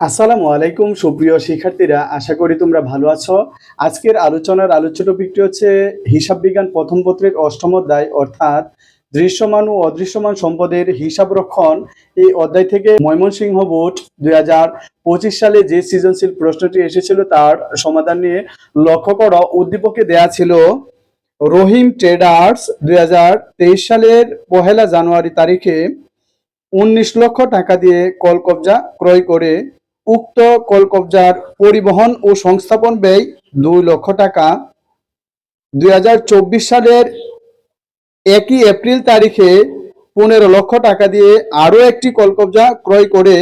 আসসালামু আলাইকুম, সুপ্রিয় শিক্ষার্থীরা। আশা করি তোমরা ভালো আছো। আজকের আলোচনার আলোচ্য টপিকটি হচ্ছে হিসাব বিজ্ঞান প্রথম পত্রের অষ্টম অধ্যায়, অর্থাৎ দৃশ্যমান ও অদৃশ্যমান সম্পদের হিসাব রক্ষণ। এই অধ্যায় থেকে ময়মনসিংহ বোর্ড দুই পঁচিশ সালে যে সৃজনশীল প্রশ্নটি এসেছিল তার সমাধান নিয়ে লক্ষ্য করো। উদ্দীপকে দেয়া ছিল, রহিম ট্রেডার্স দুই হাজার তেইশ সালের পহেলা জানুয়ারি তারিখে উনিশ লক্ষ টাকা দিয়ে কলকবজা ক্রয় করে উক্ত কলকবজার পরিবহন ও সংস্থাপন ব্যয় দুই লক্ষ টাকা। দুই হাজার চব্বিশ সালের একই এপ্রিল তারিখে পনেরো লক্ষ টাকা দিয়ে আরও একটি কলকবজা ক্রয় করে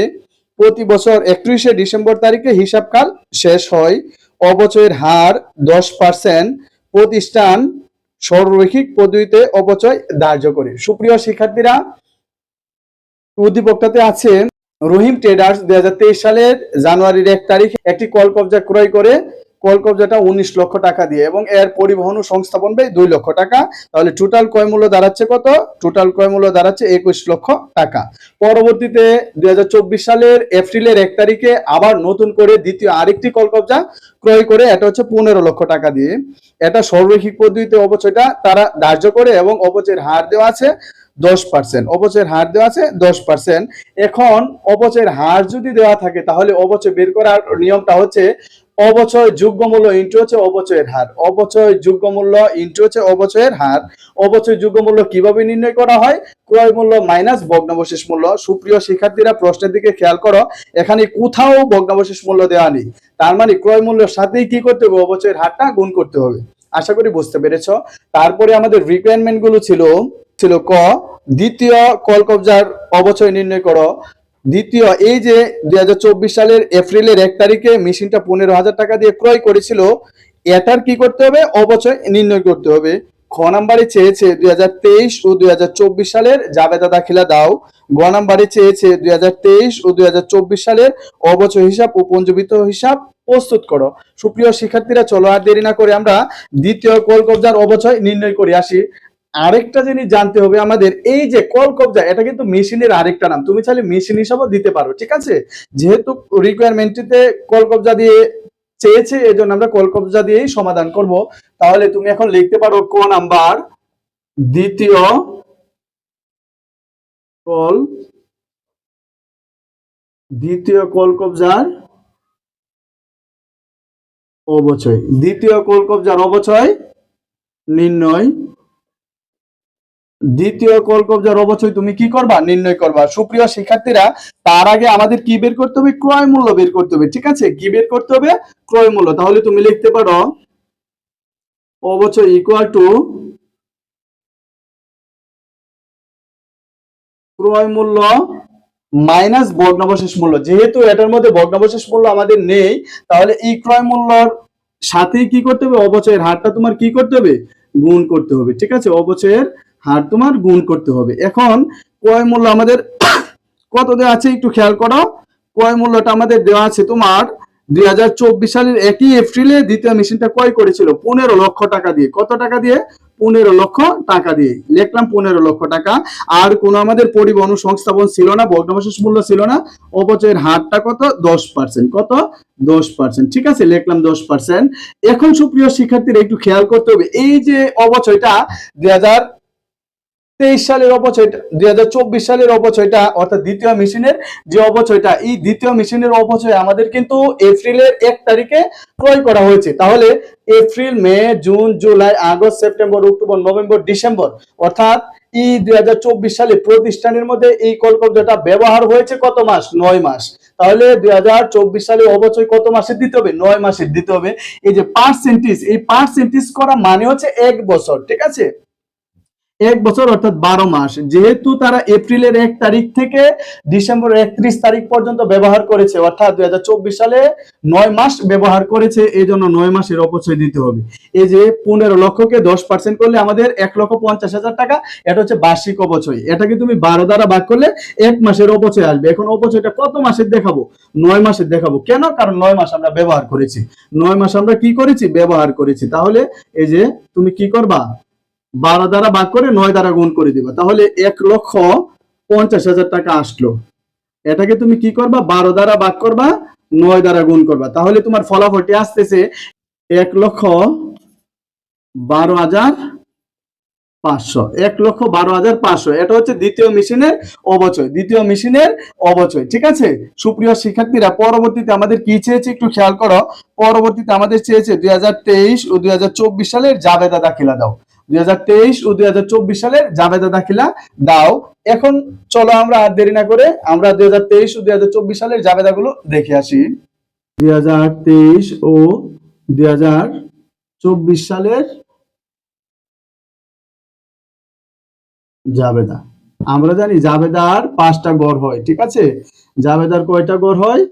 প্রতি বছর একত্রিশে ডিসেম্বর তারিখে হিসাবকাল শেষ হয়। অবচয়ের হার দশ পার্সেন্ট প্রতিষ্ঠান সররৈখিক পদ্ধতিতে অপচয় ধার্য করে। সুপ্রিয় শিক্ষার্থীরা, উদ্দীপকটাতে আছে রহিম ট্রেডার্স দুই হাজার তেইশ সালের জানুয়ারির এক তারিখে একটি কল কবজা ক্রয় করে কল কবজাটা উনিশ লক্ষ টাকা দিয়ে এবং এর পরিবহন ও সংস্থাপন ব্যয় দুই লক্ষ টাকা। তাহলে টোটাল ক্রয় মূল্য দাঁড়াচ্ছে কত? টোটাল ক্রয় মূল্য দাঁড়াচ্ছে একুশ লক্ষ টাকা। পরবর্তীতে দুই হাজার চব্বিশ সালের এপ্রিলের এক তারিখে আবার নতুন করে দ্বিতীয় আরেকটি কল কবজা ক্রয় করে, এটা হচ্ছে পনেরো লক্ষ টাকা দিয়ে। এটা সর্বৈখিক পদ্ধতিতে অবচয়টা তারা ধার্য করে এবং অবচয়ের হার দেওয়া আছে। দশ পার্সেন্ট অবচয়ের হার দেওয়া আছে দশ পার্সেন্ট এখন অবচয়ের হার যদি দেওয়া থাকে, তাহলে অবচয় বের করার নিয়মটা হচ্ছে অবচয় যোগ্য মূল্য ইন্টু হচ্ছে অবচয়ের হার। অবচয় যোগ্য মূল্য ইন্টু হচ্ছে অবচয়ের হার। অবচয় যোগ্য মূল্য কীভাবে নির্ণয় করা হয়? ক্রয় মূল্য মাইনাস ভগ্নাবশেষ মূল্য। সুপ্রিয় শিক্ষার্থীরা, প্রশ্নের দিকে খেয়াল করো, এখানে কোথাও ভগ্নাবশেষ মূল্য দেওয়া নেই। তার মানে ক্রয় মূল্যের সাথেই কি করতে হবে? অবচয়ের হারটা গুণ করতে হবে। আশা করি বুঝতে পেরেছ। তারপরে আমাদের রিকোয়ারমেন্টগুলো ছিল ছিল ক, দ্বিতীয় কলকবজার অবচয় নির্ণয় করো। দ্বিতীয়, এই যে দুই সালের এপ্রিলের এক তারিখে মেশিনটা পনেরো হাজার টাকা দিয়ে ক্রয় করেছিল, এটার কি করতে হবে? অবচয় নির্ণয় করতে হবে। খ নাম্বারে চেয়েছে দুই ও দুই সালের, জাবেদা দাখিলা দাও। গ নাম্বারে চেয়েছে দুই হাজার তেইশ ও দুই হাজার চব্বিশ সালের, অবচয় হিসাব ও পঞ্জীবিত হিসাব প্রস্তুত করো। সুপ্রিয় শিক্ষার্থীরা, চলো আর দেরি না করে আমরা দ্বিতীয় কল কবজার অবচয় নির্ণয় করে আসি। আরেকটা জিনিস জানতে হবে আমাদের, এই যে কল কবজা, এটা কিন্তু মেশিনের আরেকটা নাম। তুমি চাইলে মেশিন হিসাবেও দিতে পারো, ঠিক আছে? যেহেতু রিকোয়ারমেন্টটিতে কল কবজা দিয়ে চেয়েছে এই জন্য আমরা কল কবজা দিয়েই সমাধান করব। তাহলে তুমি এখন লিখতে পারো ক নাম্বার, দ্বিতীয় কল দ্বিতীয় কল কবজার অবচয়। দ্বিতীয় কল কবজার অবচয়, নির্ণয় দ্বিতীয় কল কবজার অবচয় তুমি কি করবা? নির্ণয় করবা। সুপ্রিয় শিক্ষার্থীরা, তার আগে আমাদের কি বের করতে হবে? ক্রয় মূল্য বের করতে হবে। ঠিক আছে? কি বের করতে হবে? ক্রয় মূল্য। তাহলে তুমি লিখতে পারো, অবচয় ইকুয়াল টু ক্রয় মূল্য মাইনাস ভগ্নাবশেষ মূল্য। যেহেতু এটার মধ্যে ভগ্নাবশেষ মূল্য আমাদের নেই, তাহলে এই ক্রয় মূল্যর সাথে কি করতে হবে? অবচয়ের হারটা তোমার কি করতে হবে? গুণ করতে হবে। ঠিক আছে? অবচয়ের হার তোমার গুণ করতে হবে। এখন ক্রয় মূল্য আমাদের কত দেওয়া আছে একটু খেয়াল করো। ক্রয় মূল্যটা আমাদের দেওয়া আছে তোমার দু হাজার চব্বিশ সালের একই এপ্রিলে দ্বিতীয় মেশিনটা ক্রয় করেছিল পনেরো লক্ষ টাকা দিয়ে। কত টাকা দিয়ে? পনেরো লক্ষ টাকা দিয়ে। লিখলাম পনেরো লক্ষ টাকা। আর কোনো আমাদের পরিবহন সংস্থাপন ছিল না ভগ্নাবশেষ মূল্য ছিল না। অপচয়ের হারটা কত? দশ পার্সেন্ট কত? দশ পার্সেন্ট ঠিক আছে, লিখলাম দশ পার্সেন্ট এখন সুপ্রিয় শিক্ষার্থীরা একটু খেয়াল করতে হবে। এই যে অবচয়টা দুই হাজার তেইশ সালের অপচয়টা, দুই হাজার চব্বিশ সালের অপচয়টা, অর্থাৎ দ্বিতীয় মেশিনের যে অপচয়টা, এই দ্বিতীয় মেশিনের অপচয় আমাদের কিন্তু এপ্রিলের এক তারিখে ক্রয় করা হয়েছে। তাহলে April, May, June, July, August, September, October, November, December, অর্থাৎ ই দুই হাজার চব্বিশ সালে প্রতিষ্ঠানের মধ্যে এই কলকবজাটা ব্যবহার হয়েছে কত মাস? নয় মাস। তাহলে দুই হাজার চব্বিশ সালে অবচয় কত মাসের দিতে হবে? নয় মাসের দিতে হবে। এই যে পার্সেন্টেজ এই পার্সেন্টেজ করা মানে হচ্ছে এক বছর, ঠিক আছে? এক বছর অর্থাৎ বারো মাস। যেহেতু তারা এপ্রিলের এক তারিখ থেকে ডিসেম্বর একত্রিশ তারিখ পর্যন্ত ব্যবহার করেছে, অর্থাৎ দুই চব্বিশ সালে নয় মাস ব্যবহার করেছে এই জন্য নয় মাসের অপচয় দিতে হবে। এই যে পনেরো লক্ষকে দশ পার্সেন্ট করলে আমাদের এক লক্ষ পঞ্চাশ হাজার টাকা, এটা হচ্ছে বার্ষিক অপচয়। এটাকে তুমি বারো দ্বারা ভাগ করলে এক মাসের অপচয় আসবে। এখন অপচয়টা কত মাসের দেখাবো? নয় মাসের দেখাবো। কেন? কারণ নয় মাস আমরা ব্যবহার করেছি। নয় মাস আমরা কি করেছি? ব্যবহার করেছি। তাহলে এই যে তুমি কি করবা? বারো দ্বারা ভাগ করে নয় দ্বারা গুণ করে দিবা। তাহলে এক লক্ষ পঞ্চাশ হাজার টাকা আসলো। এটাকে তুমি কি করবা? বারো দ্বারা ভাগ করবা, নয় দ্বারা গুণ করবা। তাহলে তোমার ফলাফলটি আসতেছে এক লক্ষ বারো হাজার পাঁচশো। এক লক্ষ বারো হাজার পাঁচশো। এটা হচ্ছে দ্বিতীয় মেশিনের অবচয়। দ্বিতীয় মেশিনের অবচয়। ঠিক আছে? সুপ্রিয় শিক্ষার্থীরা, পরবর্তীতে আমাদের কি চেয়েছে একটু খেয়াল করো। পরবর্তীতে আমাদের চেয়েছে দুই হাজার তেইশ ও দুই হাজার চব্বিশ সালের জাবেদা দাখিলা দাও। দুই হাজার তেইশ ও দুই হাজার চব্বিশ সালের জাবেদা দাখিলা দাও। এখন চলো আমরা আর দেরি না করে আমরা দুই হাজার তেইশ ও দুই হাজার চব্বিশ সালের জাবেদাগুলো দেখে আসি। দুই হাজার তেইশ ও দুই হাজার চব্বিশ সালের জাবেদা। আমরা জানি জাবেদার পাঁচটা গড় হয়, ঠিক আছে? জাবেদার কয়টা গড় হয়?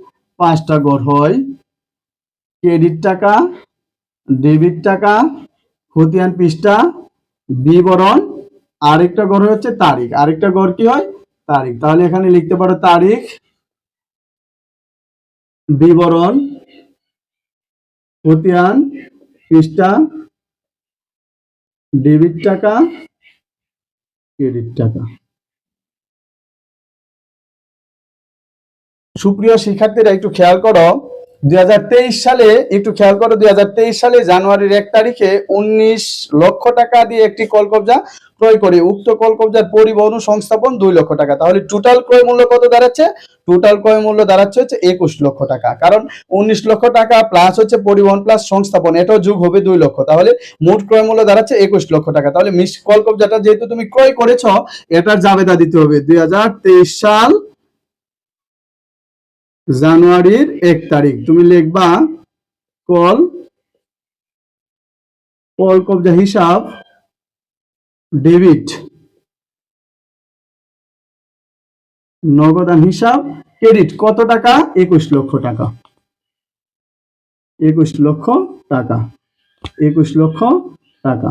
পাঁচটা গড় হয়। ক্রেডিট টাকা, ডেবিট টাকা, খতিয়ান পৃষ্ঠা বিবরণ, আরেকটা গড় হচ্ছে তারিখ। আরেকটা গড় কি হয়? তারিখ। তাহলে এখানে লিখতে পারো তারিখ, বিবরণ খতিয়ান পৃষ্ঠা, ডেবিট টাকা, ক্রেডিট টাকা। সুপ্রিয় শিক্ষার্থীরা, একটু খেয়াল করো দুই হাজার তেইশ সালে, একটু খেয়াল করো, দুই হাজার তেইশ সালে জানুয়ারির এক তারিখে উনিশ লক্ষ টাকা দিয়ে একটি কলকবজা ক্রয় করে। উক্ত কলকবজার পরিবহন সংস্থাপন দুই লক্ষ টাকা। তাহলে টোটাল ক্রয় মূল্য কত দাঁড়াচ্ছে? টোটাল ক্রয় মূল্য দাঁড়াচ্ছে হচ্ছে একুশ লক্ষ টাকা। কারণ উনিশ লক্ষ টাকা প্লাস হচ্ছে পরিবহন প্লাস সংস্থাপন, এটাও যোগ হবে দুই লক্ষ। তাহলে মোট ক্রয় মূল্য দাঁড়াচ্ছে একুশ লক্ষ টাকা। তাহলে মিস কলকবজাটা যেহেতু তুমি ক্রয় করেছ, এটার জাবেদা দিতে হবে। দুই হাজার তেইশ সাল জানুয়ারির এক তারিখ। তুমি লিখবা কল কল কবজা হিসাব, ডেবিট, নগদান হিসাব, ক্রেডিট, কত টাকা? একুশ লক্ষ টাকা। একুশ লক্ষ টাকা। একুশ লক্ষ টাকা।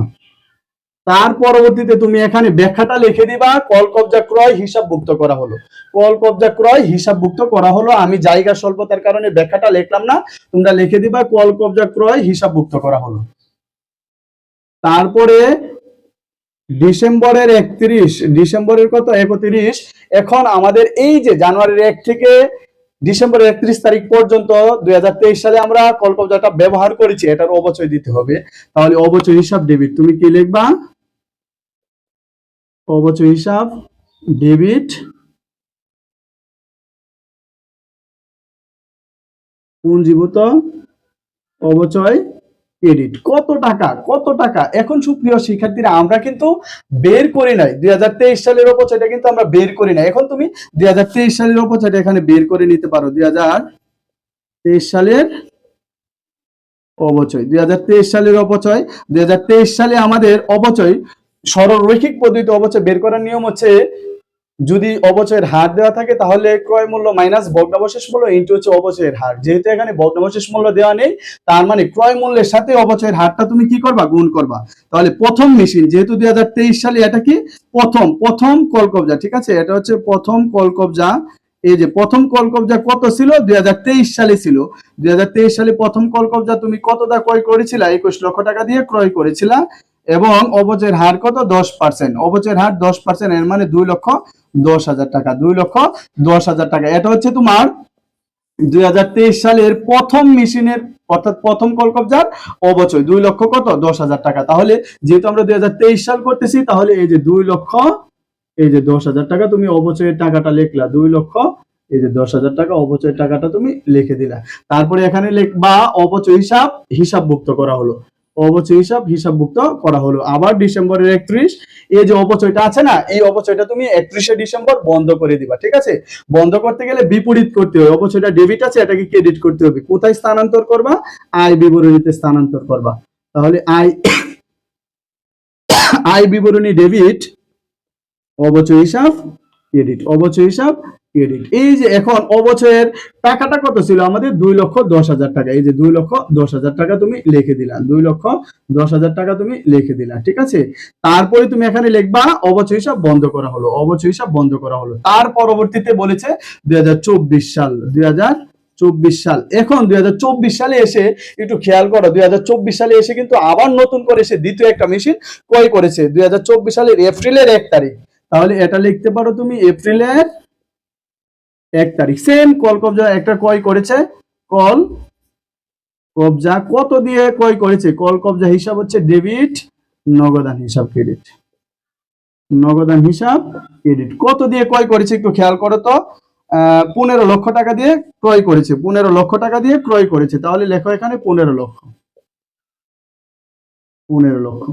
তার পরবর্তীতে তুমি এখানে ব্যাখ্যাটা লিখে দিবা, কল কবজা ক্রয় হিসাবভুক্ত করা হলো। কল কবজা ক্রয় হিসাবভুক্ত করা হলো। আমি জায়গা স্বল্পতার কারণে ব্যাখ্যাটা লিখলাম না। তোমরা লিখে দিবা কল কবজা ক্রয় হিসাবভুক্ত করা হলো। তারপরে ডিসেম্বরের একত্রিশ, ডিসেম্বরের কত? একত্রিশ। এখন আমাদের এই যে জানুয়ারির এক থেকে ডিসেম্বরের একত্রিশ তারিখ পর্যন্ত দুই হাজার তেইশ সালে আমরা কল কবজাটা ব্যবহার করেছি, এটার অবচয় দিতে হবে। তাহলে অবচয় হিসাব, ডেবিট, তুমি কি লিখবা? অবচয় হিসাব ডেবিট পুঞ্জীভূত অবচয় ক্রেডিট। কত টাকা কত টাকা? এখন সুপ্রিয় শিক্ষার্থীরা, আমরা কিন্তু বের করি নাই। দুই সালের অপচয়টা কিন্তু আমরা বের করি নাই। এখন তুমি দুই হাজার তেইশ সালের অপচয়টা এখানে বের করে নিতে পারো। দুই হাজার তেইশ সালের অবচয় দুই হাজার তেইশ সালের অপচয়, দুই হাজার তেইশ সালে আমাদের অপচয় সরল রৈখিক পদ্ধতিতে অবচয় বের করার নিয়ম হচ্ছে যদি অবচয়ের হার দেওয়া থাকে, তাহলে ক্রয় মূল্য মাইনাস ভগ্নাবশেষ মূল্য ইন্টু হচ্ছে অবচয়ের হার। যেহেতু এখানে ভগ্নাবশেষ মূল্য দেওয়া নেই, তার মানে ক্রয় মূল্যের সাথে অবচয়ের হারটা তুমি কি করবা? গুণ করবা। তাহলে প্রথম মেশিন যেহেতু দুই হাজার তেইশ সালে এটা কি? প্রথম প্রথম কলকবজা, ঠিক আছে? এটা হচ্ছে প্রথম কলকবজা। এই যে প্রথম কলকবজা কত ছিল? দুই হাজার তেইশ সালে ছিল। দুই হাজার তেইশ সালে প্রথম কলকবজা তুমি কত দা ক্রয় করেছিলা? একুশ লক্ষ টাকা দিয়ে ক্রয় করেছিলা। এবং অবচয়ের হার কত? দশ পার্সেন্ট অবচয়ের হার দশ পার্সেন্ট এর মানে দুই লক্ষ দশ হাজার টাকা। দুই লক্ষ দশ হাজার টাকা। এটা হচ্ছে তোমার দুই সালের প্রথম মেশিনের, অর্থাৎ প্রথম কলকবজার অবচয়। দুই লক্ষ কত? দশ হাজার টাকা। তাহলে যেহেতু আমরা দুই হাজার তেইশ সাল করতেছি, তাহলে এই যে দুই লক্ষ, এই যে দশ হাজার টাকা তুমি অবচয়ের টাকাটা লিখলা। দুই লক্ষ, এই যে দশ হাজার টাকা অবচয়ের টাকাটা তুমি লিখে দিলা। তারপরে এখানে লিখবা অবচয় হিসাব হিসাব, হিসাবভুক্ত করা হলো। অবচয় হিসাব, হিসাবভুক্ত করা হলো। আবার ডিসেম্বরের একত্রিশ, এই যে অপচয়টা আছে না, এই অপচয়টা তুমি একত্রিশে ডিসেম্বর বন্ধ করে দিবা, ঠিক আছে? বন্ধ করতে গেলে বিপরীত করতে হবে। অপচয়টা ডেবিট আছে, এটাকে ক্রেডিট করতে হবে। কোথায় স্থানান্তর করবা? আয় বিবরণীতে স্থানান্তর করবা। তাহলে আয় আয় বিবরণী ডেবিট অবচয় হিসাব ক্রেডিট অবচয় হিসাব ক্রেডিট এই যে এখন অবচয়ের টাকাটা কত ছিল আমাদের? দুই লক্ষ দশ হাজার টাকা। এই যে দুই লক্ষ দশ হাজার টাকা তুমি লিখে দিলা। দুই লক্ষ দশ হাজার টাকা তুমি লিখে দিলা, ঠিক আছে? তারপরে তুমি এখানে লিখবা, অবচয় হিসাব বন্ধ করা হলো। অবচয় হিসাব বন্ধ করা হলো। তার পরবর্তীতে বলেছে দুই হাজার চব্বিশ সাল, দুই চব্বিশ সাল। এখন দুই হাজার চব্বিশ সালে এসে একটু খেয়াল করো, দুই হাজার চব্বিশ সালে এসে কিন্তু আবার নতুন করে এসে দ্বিতীয় একটা মেশিন ক্রয় করেছে। দুই হাজার চব্বিশ সালের এপ্রিলের এক তারিখ। তাহলে এটা লিখতে পারো তুমি এপ্রিলের এক তারিখ। সেম কল কবজা একটা ক্রয় করেছে? কল কবজা কত দিয়ে ক্রয় করেছে? কল কবজা হিসাব হচ্ছে ডেবিট, নগদান হিসাব, ক্রেডিট। নগদান হিসাব, ক্রেডিট। কত দিয়ে ক্রয় করেছে একটু খেয়াল করো তো। পনেরো লক্ষ টাকা দিয়ে ক্রয় করেছে। পনেরো লক্ষ টাকা দিয়ে ক্রয় করেছে। তাহলে লেখো এখানে পনেরো লক্ষ। পনেরো লক্ষ।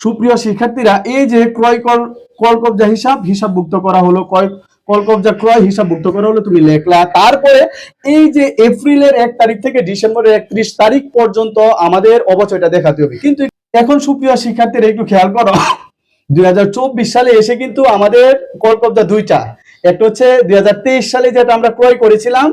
সুপ্রিয় শিক্ষার্থীরা, এই যে ক্রয় কর কল কবজা হিসাব, হিসাবভুক্ত করা হলো। কল কবজা ক্রয়, হিসাবভুক্ত করা হলো, তুমি লেখলা। তারপরে এই যে এপ্রিলের এক তারিখ থেকে ডিসেম্বরের একত্রিশ তারিখ পর্যন্ত আমাদের অবচয়টা দেখাতে হবে। কিন্তু এখন সুপ্রিয় শিক্ষার্থীরা, একটু খেয়াল করো, দুই হাজার চব্বিশ সালে এসে কিন্তু আমাদের কল কবজা দুইটা। একটা হচ্ছে দুই হাজার তেইশ সালে যেটা আমরা ক্রয় করেছিলাম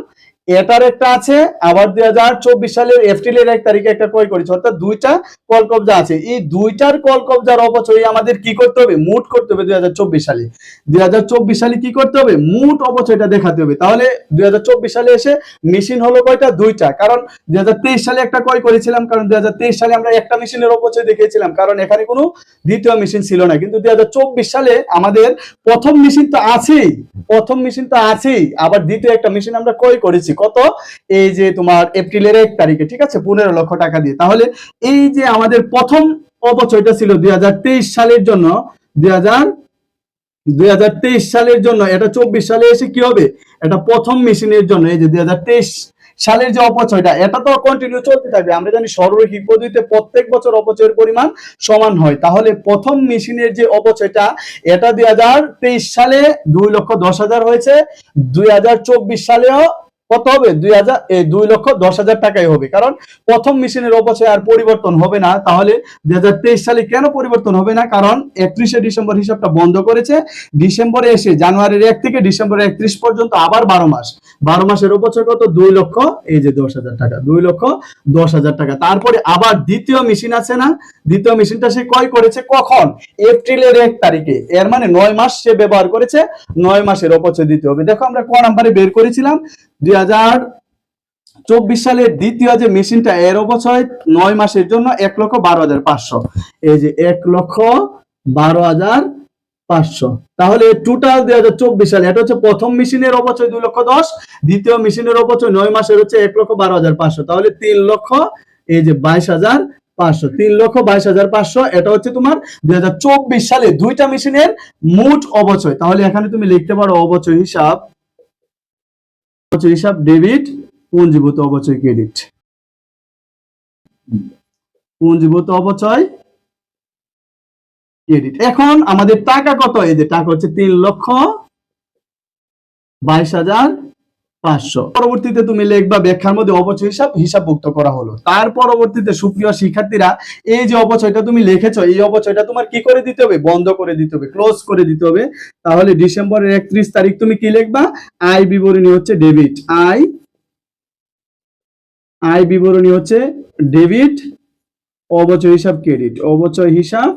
এটার একটা আছে, আবার দুই সালের এপ্রিলের এক তারিখে একটা ক্রয় করেছি, অর্থাৎ দুইটা কল কবজা আছে। এই দুইটার কল কবজার অপচয় আমাদের কি করতে হবে? মুট করতে হবে দুই সালে। দুই সালে কি করতে হবে? মুট অপচয়টা দেখাতে হবে। তাহলে দুই সালে এসে মেশিন হলো কয়টা? দুইটা। কারণ দুই হাজার তেইশ সালে একটা ক্রয় করেছিলাম, কারণ দুই হাজার তেইশ সালে আমরা একটা মেশিনের অপচয় দেখিয়েছিলাম, কারণ এখানে কোনো দ্বিতীয় মেশিন ছিল না। কিন্তু দুই হাজার চব্বিশ সালে আমাদের প্রথম মেশিন তো আছেই, প্রথম মেশিন তো আছেই, আবার দ্বিতীয় একটা মেশিন আমরা ক্রয় করেছি। কত? এই যে তোমার এপ্রিলের এক তারিখে, ঠিক আছে? পনেরো লক্ষ টাকা দিয়ে। তাহলে এই যে আমাদের প্রথম অপচয়টা ছিল দুই সালের জন্য, দুই দুই সালের জন্য, এটা চব্বিশ সালে এসে কি হবে? এটা প্রথম মেশিনের জন্য, এই যে দুই সালের যে অপচয়টা, এটা তো কন্টিনিউ চলতে থাকবে। আমরা জানি সরলরৈখিক পদ্ধতিতে প্রত্যেক বছর অপচয়ের পরিমাণ সমান হয়। তাহলে প্রথম মেশিনের যে অপচয়টা, এটা দুই হাজার তেইশ সালে দুই লক্ষ দশ হাজার হয়েছে, দুই হাজার চব্বিশ সালেও কত হবে? দুই হাজার দুই লক্ষ দশ হাজার টাকাই হবে। কারণ প্রথম মেশিনের অপচয় আর পরিবর্তন হবে না। তাহলে দুই হাজার তেইশ সালে কেন পরিবর্তন হবে না? কারণ একত্রিশে ডিসেম্বর হিসাবটা বন্ধ করেছে। ডিসেম্বরে এসে জানুয়ারির এক থেকে ডিসেম্বরের একত্রিশ পর্যন্ত আবার বারো মাস। বারো মাসের অপচয় কত? দুই লক্ষ, এই যে দশ হাজার টাকা, দুই লক্ষ দশ হাজার টাকা। তারপরে আবার দ্বিতীয় মেশিন আছে না? দ্বিতীয় মেশিনটা সে ক্রয় করেছে? কখন? এপ্রিলের এক তারিখে। এর মানে নয় মাস সে ব্যবহার করেছে, নয় মাসের অপচয় দিতে হবে। দেখো আমরা ক নাম্বারে বের করেছিলাম। দুই হাজার চব্বিশ সালের দ্বিতীয় যে মেশিনটা, এর অবচয় নয় মাসের জন্য এক লক্ষ বারো হাজার পাঁচশো। এই যে এক লক্ষ বারো হাজার পাঁচশো। তাহলে টোটাল দুই হাজার চব্বিশ সালে, এটা হচ্ছে প্রথম মেশিনের অবচয় দুই লক্ষ দশ, দ্বিতীয় মেশিনের অবচয় নয় মাসের হচ্ছে এক লক্ষ বারো হাজার পাঁচশো। তাহলে তিন লক্ষ, এই যে বাইশ হাজার পাঁচশো। তিন লক্ষ বাইশ হাজার পাঁচশো, এটা হচ্ছে তোমার দুই হাজার চব্বিশ সালে দুইটা মেশিনের মোট অবচয় তাহলে এখানে তুমি লিখতে পারো অবচয় হিসাব অবচয় হিসাব ডেবিট পুঞ্জীভূত অবচয় ক্রেডিট? পুঞ্জীভূত অবচয় ক্রেডিট? এখন আমাদের টাকা কত? এই যে টাকা হচ্ছে তিন লক্ষ বাইশ হাজার পাঁচশো। পরবর্তীতে তুমি লিখবা ব্যাখ্যার মধ্যে অবচয় হিসাব, হিসাবভুক্ত করা হলো। তার পরবর্তীতে সুপ্রিয় শিক্ষার্থীরা, এই যে অপচয়টা তুমি লিখেছো, এই অপচয়টা তোমার কি করে দিতে হবে? বন্ধ করে দিতে হবে ক্লোজ করে দিতে হবে। তাহলে ডিসেম্বরের একত্রিশ তারিখ তুমি কি লিখবা? আয় বিবরণী হচ্ছে ডেবিট। আয় আয় বিবরণী হচ্ছে ডেবিট। অবচয় হিসাব ক্রেডিট। অবচয় হিসাব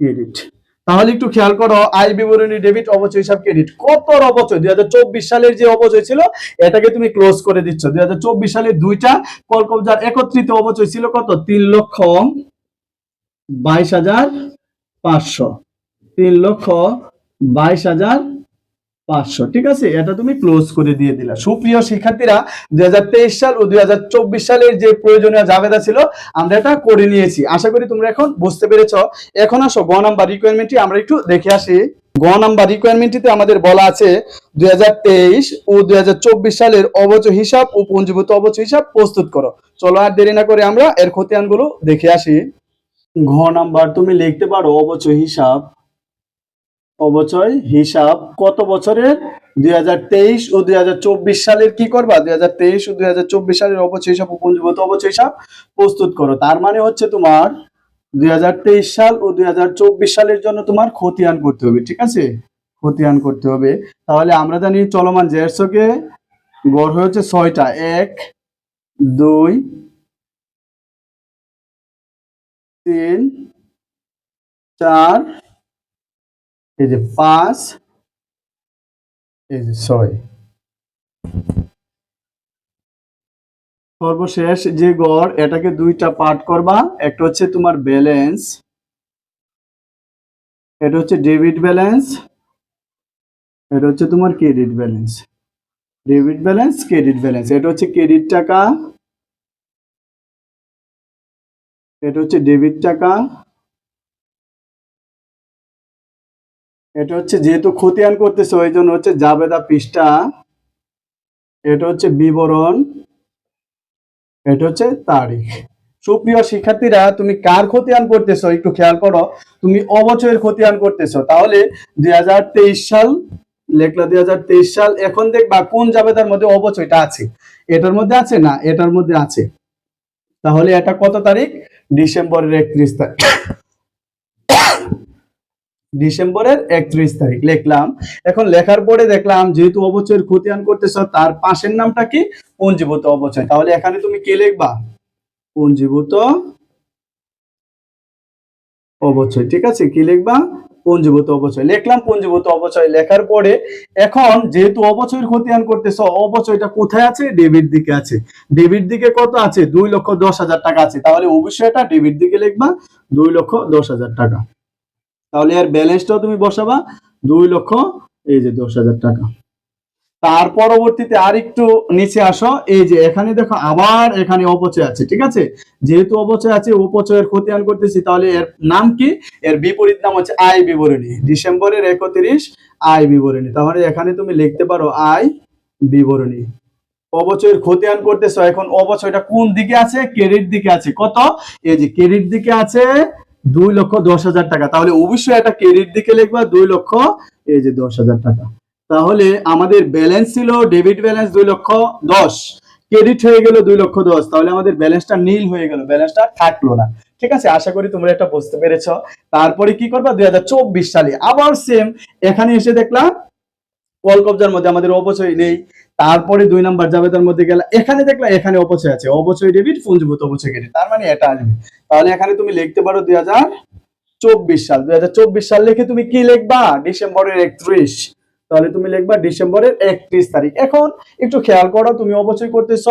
ক্রেডিট। তাহলে একটু খেয়াল করো আয় বিবরণী ডেবিট অবচয় হিসাব ক্রেডিট কত অবচয়? দুই হাজার চব্বিশ সালের যে অবচয় ছিল, এটাকে তুমি ক্লোজ করে দিচ্ছ। দুই হাজার চব্বিশ সালে দুইটা কল কলকবজার একত্রিত অবচয় ছিল কত? তিন লক্ষ বাইশ হাজার পাঁচশো। তিন লক্ষ বাইশ হাজার পাঁচশো, ঠিক আছে? এটা তুমি ক্লোজ করে দিয়ে দিলা। সুপ্রিয় শিক্ষার্থীরা, দুই হাজার তেইশ সাল ও দু হাজার চব্বিশ সালের যে প্রয়োজনীয় জাবেদা ছিল, আমরা এটা করে নিয়েছি। আশা করি তোমরা এখন বুঝতে পেরেছ। এখন আসো, গ নাম্বার রিকোয়ারমেন্টটি আমরা একটু দেখে আসি। গ নাম্বার রিকোয়ারমেন্টটিতে আমাদের বলা আছে, দুই হাজার তেইশ ও দুই হাজার চব্বিশ সালের অবচয় হিসাব ও পুঞ্জীভূত অবচয় হিসাব প্রস্তুত করো। চলো আর দেরি না করে আমরা এর খতিয়ানগুলো দেখে আসি। ঘ নাম্বার, তুমি লিখতে পারো অবচয় হিসাব অবচয় হিসাব কত বছরের? দুই হাজার তেইশ ও দুই হাজার চব্বিশ সালের কি করবা? দু হাজার তেইশ ও দুই সালের অবচয় হিসাব ও পুঞ্জীভূত অবচয় হিসাব প্রস্তুত করো। তার মানে হচ্ছে তোমার দুই হাজার তেইশ সাল ও দুই হাজার চব্বিশ সালের জন্য তোমার খতিয়ান করতে হবে, ঠিক আছে? খতিয়ান করতে হবে। তাহলে আমরা জানি চলমান জেরসকে গড় হচ্ছে ছয়টা। এক, দুই, তিন, চার এই যে পাঁচ, এই যে ছয়। সর্বশেষ যে গড়, এটাকে দুইটা পার্ট করবা। একটা হচ্ছে তোমার ব্যালেন্স এটা হচ্ছে ডেবিট ব্যালেন্স এটা হচ্ছে তোমার credit balance debit balance credit balance এটা হচ্ছে ক্রেডিট টাকা, এটা হচ্ছে ডেবিট টাকা। এটা হচ্ছে যেহেতু খতিয়ান করতেছে, ওই জন্য হচ্ছে জাবেদা পৃষ্ঠা। এটা হচ্ছে বিবরণ। এটা হচ্ছে তারিখ। সুপ্রিয় শিক্ষার্থীরা, তুমি কার খতিয়ান করতেছো একটু খেয়াল করো। তুমি অবচয়ের খতিয়ান করতেছো। তাহলে দুই হাজার তেইশ সাল, লেখলা দুই হাজার তেইশ সাল, এখন দেখবা কোন জাবেদার মধ্যে অবচয়টা আছে। এটার মধ্যে আছে না? এটার মধ্যে আছে। তাহলে এটা কত তারিখ? ডিসেম্বরের একত্রিশ তারিখ। ডিসেম্বরের একত্রিশ তারিখ লিখলাম। এখন লেখার পরে দেখলাম যেহেতু অবচয়ের খতিয়ান করতেছ, তার পাশের নামটা কি? পঞ্জীভূত অবচয়। তাহলে এখানে তুমি কে লিখবা? পঞ্জীভূত অবচয়। ঠিক আছে? কি লিখবা? পঞ্জীভূত অবচয়। লিখলাম পঞ্জীভূত অবচয়। লেখার পরে এখন যেহেতু অবচয়ের খতিয়ান করতেছ, অবচয়টা কোথায় আছে? ডেবিট দিকে আছে। ডেবিট দিকে কত আছে? দুই লক্ষ দশ হাজার টাকা আছে। তাহলে অবশ্যই এটা ডেবিট দিকে লিখবা। দুই লক্ষ দশ হাজার টাকা। তাহলে এর ব্যালেন্সটাও তুমি বসাবা দুই লক্ষ, এই যে দশ হাজার টাকা। তার পরবর্তীতে আর একটু নিচে আসো, এই যে এখানে দেখো আবার এখানে অপচয় আছে, ঠিক আছে? যেহেতু অপচয় আছে, অপচয়ের খতিয়ান করতেছি, তাহলে এর নাম কি? এর বিপরীত নাম হচ্ছে আয় বিবরণী। ডিসেম্বরের একত্রিশ, আয় বিবরণী। তাহলে এখানে তুমি লিখতে পারো আয় বিবরণী। অবচয়ের খতিয়ান করতেছো, এখন অবচয়টা কোন দিকে আছে? ক্রেডিট দিকে আছে। কত? এই যে ক্রেডিট দিকে আছে দুই লক্ষ দশ হাজার টাকা। তাহলে অবশ্যই একটা ক্রেডিট দিকে লিখবা, দুই লক্ষ, এই যে দশ হাজার টাকা। তাহলে আমাদের ব্যালেন্স ছিল ডেবিট ব্যালেন্স দুই লক্ষ দশ। ক্রেডিট হয়ে গেল দুই লক্ষ দশ। তাহলে আমাদের ব্যালেন্সটা নীল হয়ে গেল ব্যালেন্সটা থাকল না। ঠিক আছে? আশা করি তোমরা একটা বুঝতে পেরেছ। তারপরে কি করবা? দুই হাজার চব্বিশ সালে আবার সেম এখানে এসে দেখলাম কল কবজার মধ্যে আমাদের অপচয় নেই, তারপরে দুই নাম্বার জাবেদার মধ্যে গেলা, এখানে দেখলা, এখানে অপচয় আছে। অপচয় ডেবিট পুঞ্জীভূত অপচয় ক্রেডিট তার মানে এটা আসবে তাহলে এখানে তুমি লিখতে পারো দুই হাজার চব্বিশ সাল। দুই হাজার চব্বিশ সাল লিখে তুমি কি লিখবা? ডিসেম্বরের একত্রিশ। তাহলে তুমি লিখবা ডিসেম্বরের একত্রিশ তারিখ। এখন একটু খেয়াল করো, তুমি অপচয় করতেছ,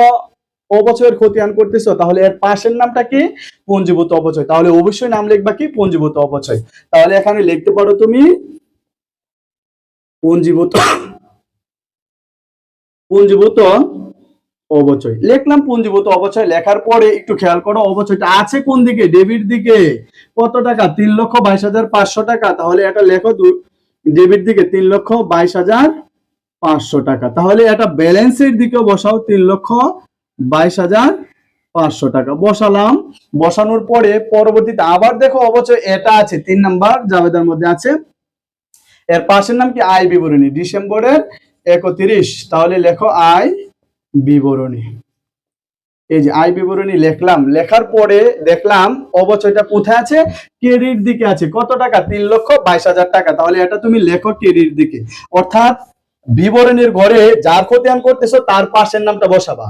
অপচয়ের খতিয়ান করতেছ, তাহলে এর পাশের নামটা কি? পঞ্জীভূত অপচয়। তাহলে অবশ্যই নাম লিখবা কি? পঞ্জীভূত অপচয়। তাহলে এখানে লিখতে পারো তুমি পঞ্জীভূত পঞ্জীভূত অবচয়। লিখলাম পঞ্জীভূত অবচয়। লেখার পরে একটু খেয়াল করো, অবচয়টা আছে কোন দিকে? ডেবিট দিকে। কত টাকা? তিন লক্ষ বাইশ হাজার পাঁচশো টাকা। তাহলে এটা লেখো ডেবিট দিকে তিন লক্ষ বাইশ হাজার পাঁচশো টাকা। তাহলে এটা ব্যালেন্সের দিকে বসাও, তিন লক্ষ বাইশ হাজার পাঁচশো টাকা। বসালাম। বসানোর পরে পরবর্তীতে আবার দেখো অবচয়, এটা আছে, তিন নাম্বার জাবেদার মধ্যে আছে। এর পাশের নাম কি? আয় বিবরণী ডিসেম্বরের একত্রিশ। তাহলে লেখো আয় বিবরণী এই যে আয় বিবরণী লিখলাম। লেখার পরে দেখলাম অবচয়টা কোথায় আছে? ক্রেডিট দিকে আছে। কত টাকা? তিন লক্ষ বাইশ হাজার টাকা। তাহলে এটা তুমি লেখো ক্রেডিট দিকে। অর্থাৎ বিবরণীর ঘরে যার ক্ষতি খতিয়ান করতেছো, তার পাশের নামটা বসাবা।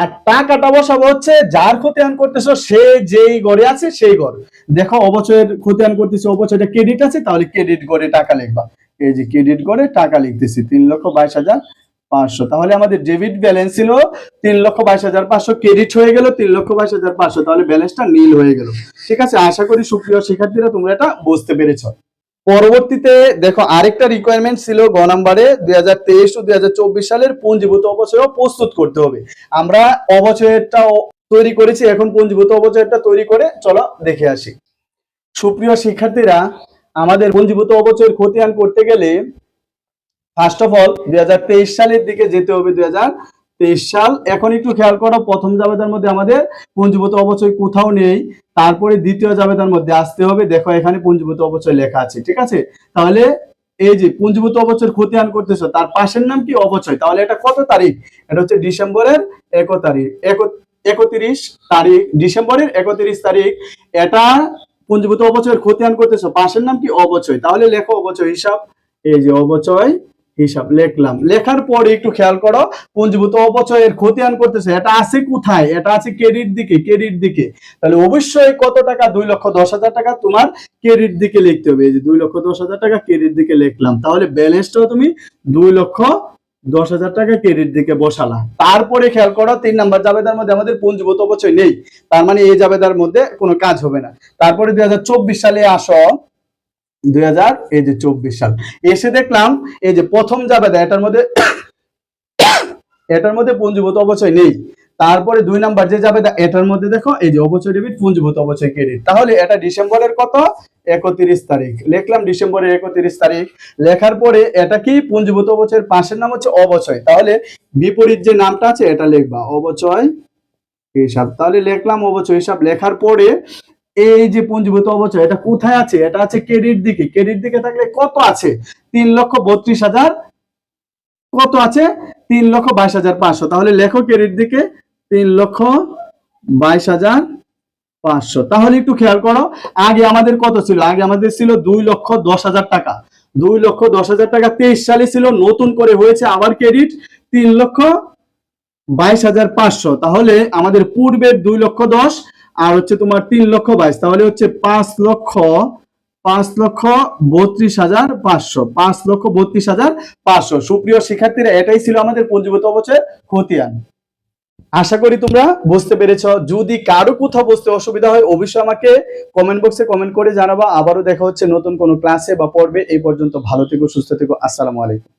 আর টাকাটা বসাবো হচ্ছে যার খতিয়ান করতেছো, সে যেই ঘরে আছে সেই ঘর দেখো, অবচয়ের খতিয়ান করতেছো অবচয়টা ক্রেডিট আছে, তাহলে ক্রেডিট ঘরে টাকা লিখবা। এই যে ক্রেডিট করে টাকা লিখতেছি, তিন লক্ষ বাইশ হাজার পাঁচশো। তাহলে আমাদের ডেবিট ব্যালেন্স ছিল তিন লক্ষ বাইশ হাজার পাঁচশো ক্রেডিট হয়ে গেল তিন লক্ষ বাইশ হাজার পাঁচশো, তাহলে ব্যালেন্সটা নীল হয়ে গেল। ঠিক আছে, আশা করি সুপ্রিয় শিক্ষার্থীরা তোমরা এটা বুঝতে পেরেছ। পরবর্তীতে দেখো আরেকটা রিকোয়ারমেন্ট ছিল গ নাম্বারে দুই হাজার তেইশ ও দুই হাজার চব্বিশ সালের পুঞ্জীভূত অবচয় প্রস্তুত করতে হবে। আমরা অবচয়টা তৈরি করেছি, এখন পুঞ্জীভূত অবচয়টা তৈরি করে চলো দেখে আসি। সুপ্রিয় শিক্ষার্থীরা, আমাদের পুঞ্জীভূত অবচয়ের খতিয়ান করতে গেলে ফার্স্ট অফ অল দুই হাজার তেইশ সালের দিকে যেতে হবে দুই হাজার সাল এখন একটু খেয়াল করো, প্রথম জাবেদার মধ্যে আমাদের পুঞ্জীভূত অবচয় কোথাও নেই, তারপরে দ্বিতীয় জাবেদার মধ্যে আসতে হবে। দেখো এখানে পুঞ্জীভূত অবচয় লেখা আছে, ঠিক আছে? তাহলে এই যে পুঞ্জীভূত অবচয়ের খতিয়ান করতেছো, তার পাশের নাম কি অবচয়? তাহলে এটা কত তারিখ? এটা হচ্ছে ডিসেম্বরের এক তারিখ একত্রিশ তারিখ, ডিসেম্বরের একত্রিশ তারিখ। এটা পুঞ্জীভূত অবচয়ের খতিয়ান করতেছো, পাশের নাম কি অবচয়? তাহলে লেখো অবচয় হিসাব। এই যে অবচয় হিসাব লিখলাম। লেখার পরে একটু খেয়াল করো পুঞ্জীভূত অপচয়ের খতিয়ান করতেছে, এটা আছে কোথায়? এটা আছে ক্রেডিট দিকে ক্রেডিট দিকে। তাহলে অবশ্যই কত টাকা? দুই লক্ষ দশ হাজার টাকা তোমার ক্রেডিট দিকে লিখতে হবে। এই যে দুই লক্ষ দশ হাজার টাকা ক্রেডিট দিকে লিখলাম। তাহলে ব্যালেন্সটাও তুমি দুই লক্ষ দশ হাজার টাকা ক্রেডিট দিকে বসালা। তারপরে খেয়াল করো, তিন নাম্বার জাবেদার মধ্যে আমাদের পুঞ্জীভূত অপচয় নেই। তার মানে এই জাবেদার মধ্যে কোনো কাজ হবে না। তারপরে দুই হাজার চব্বিশ সালে আসো। দুই হাজার, এই যে চব্বিশ সাল। এসে দেখলাম, এই যে প্রথম জাবেদা এটার মধ্যে এটার মধ্যে পুঞ্জীভূত অবচয় নেই। তারপরে দুই নাম্বার যে যাবে এটার মধ্যে দেখো, এই যে অবচয় ডেবিট পুঞ্জীভূত অবচয় ক্রেডিট তাহলে এটা ডিসেম্বরের কত? একত্রিশ তারিখ। লিখলাম ডিসেম্বরের একত্রিশ তারিখ। লেখার পরে এটা কি? পুঞ্জীভূত অবচয়ের পাশের নাম হচ্ছে অবচয়। তাহলে বিপরীত যে নামটা আছে, এটা লিখবা, অবচয় হিসাব। তাহলে লিখলাম অবচয় হিসাব। লেখার পরে এই যে পুঞ্জীভূত অবচয়, এটা কোথায় আছে? এটা আছে ক্রেডিট দিকে। ক্রেডিট দিকে থাকলে কত আছে? তিন লক্ষ বত্রিশ হাজার। কত আছে? তিন লক্ষ বাইশ হাজার পাঁচশো। তাহলে লেখো ক্রেডিট দিকে। তিন লক্ষ বাইশ হাজার পাঁচশো। তাহলে একটু খেয়াল করো, আগে আমাদের কত ছিল? আগে আমাদের ছিল দুই লক্ষ দশ হাজার টাকা। দুই লক্ষ দশ হাজার টাকা তেইশ সালে ছিল, নতুন করে হয়েছে আবার ক্রেডিট। তিন লক্ষ বাইশ হাজার পাঁচশো। তাহলে আমাদের পূর্বের দুই লক্ষ দশ আর হচ্ছে তোমার তিন লক্ষ বাইশ। তাহলে হচ্ছে পাঁচ লক্ষ পাঁচ লক্ষ বত্রিশ হাজার পাঁচশো। পাঁচ লক্ষ বত্রিশ হাজার পাঁচশো। সুপ্রিয় শিক্ষার্থীরা, এটাই ছিল আমাদের পঞ্জীভূত অবচয় খতিয়ান। আশা করি তোমরা বুঝতে পেরেছ। যদি কারও কোথাও বুঝতে অসুবিধা হয়, অবশ্যই আমাকে কমেন্ট বক্সে কমেন্ট করে জানাবা। আবারও দেখা হচ্ছে নতুন কোনো ক্লাসে বা পর্বে। এই পর্যন্ত ভালো থেকো, সুস্থ থেকো। আসসালামু আলাইকুম।